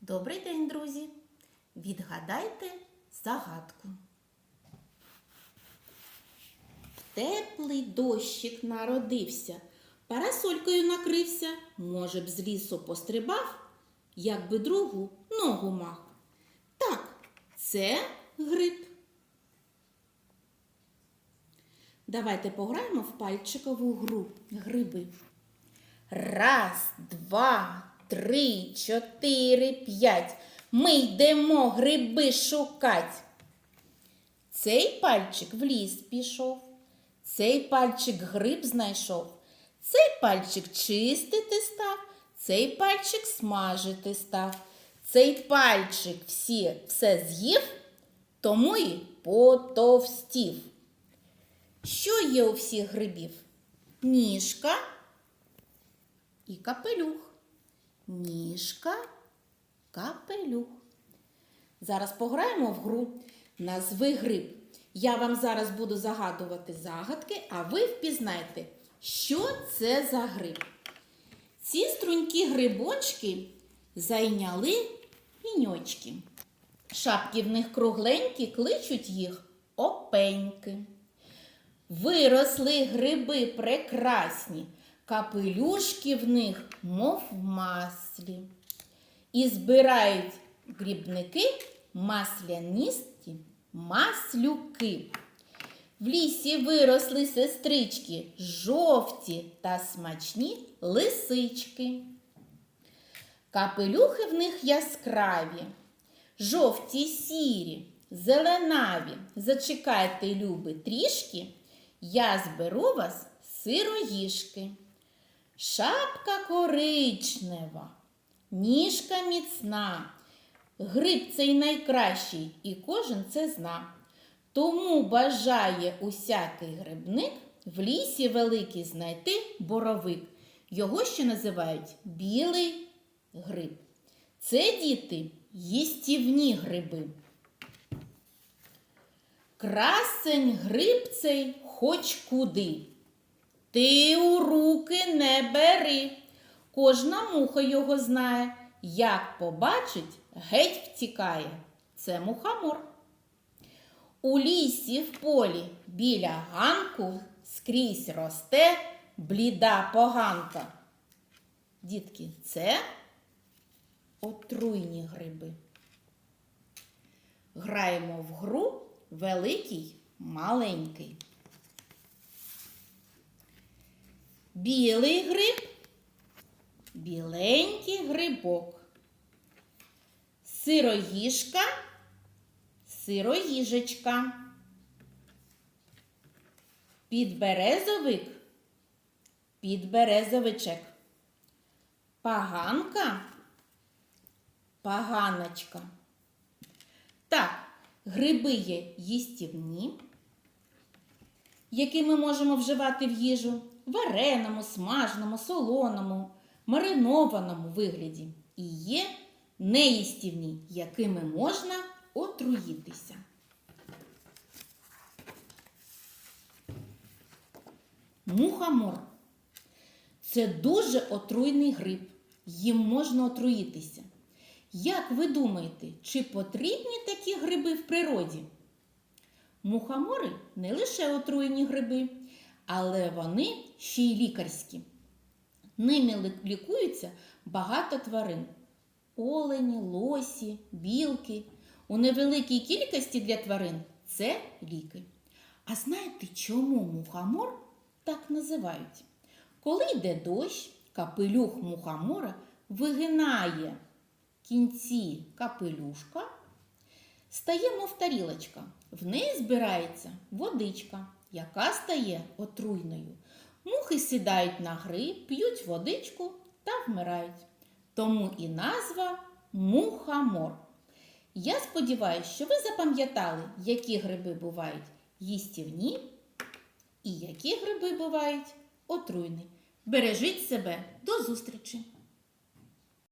Добрий день, друзі! Відгадайте загадку. Теплий дощик народився, парасолькою накрився, може б з лісу пострибав, як би другу ногу мав. Так, це гриб. Давайте пограємо в пальчикову гру гриби. Раз, два, три, чотири, п'ять. Ми йдемо гриби шукать. Цей пальчик в ліс пішов, цей пальчик гриб знайшов, цей пальчик чистити став, цей пальчик смажити став, цей пальчик всі все з'їв, тому й потовстів. Що є у всіх грибів? Ніжка і капелюх. Ніжка, капелюх. Зараз пограємо в гру Назви гриб. Я вам зараз буду загадувати загадки, а ви впізнайте, що це за гриб. Ці струнькі грибочки зайняли піньочки. Шапки в них кругленькі, кличуть їх опеньки. Виросли гриби прекрасні, капелюшки в них, мов в маслі. І збирають грібники масляністі маслюки. В лісі виросли сестрички, жовті та смачні лисички. Капелюхи в них яскраві, жовті сірі, зеленаві. Зачекайте, люби, трішки, я зберу вас сироїшки. Шапка коричнева, ніжка міцна, гриб цей найкращий, і кожен це зна. Тому бажає усякий грибник в лісі великий знайти боровик. Його ще називають білий гриб. Це діти їстівні гриби. Красень гриб цей хоч куди. Ти у руки не бери. Кожна муха його знає, як побачить, геть втікає. Це мухомор. У лісі в полі біля ганку скрізь росте бліда поганка. Дітки, це отруйні гриби. Граємо в гру великий маленький. Білий гриб, біленький грибок. Сироїжка, сироїжечка. Підберезовик, підберезовичек. Поганка, поганочка. Так, гриби є їстівні, які ми можемо вживати в їжу вареному, смаженому, солоному, маринованому вигляді. І є неїстівні, якими можна отруїтися. Мухомор. Це дуже отруйний гриб. Їм можна отруїтися. Як ви думаєте, чи потрібні такі гриби в природі? Мухомори не лише отруєні гриби, але вони ще й лікарські. Ними лікуються багато тварин: олені, лосі, білки. У невеликій кількості для тварин це ліки. А знаєте, чому мухомор так називають? Коли йде дощ, капелюх мухомора вигинає кінці капелюшка, стає, мов тарілочка. В неї збирається водичка, яка стає отруйною. Мухи сідають на гриб, п'ють водичку та вмирають. Тому і назва мухомор. Я сподіваюся, що ви запам'ятали, які гриби бувають їстівні і які гриби бувають отруйні. Бережіть себе до зустрічі!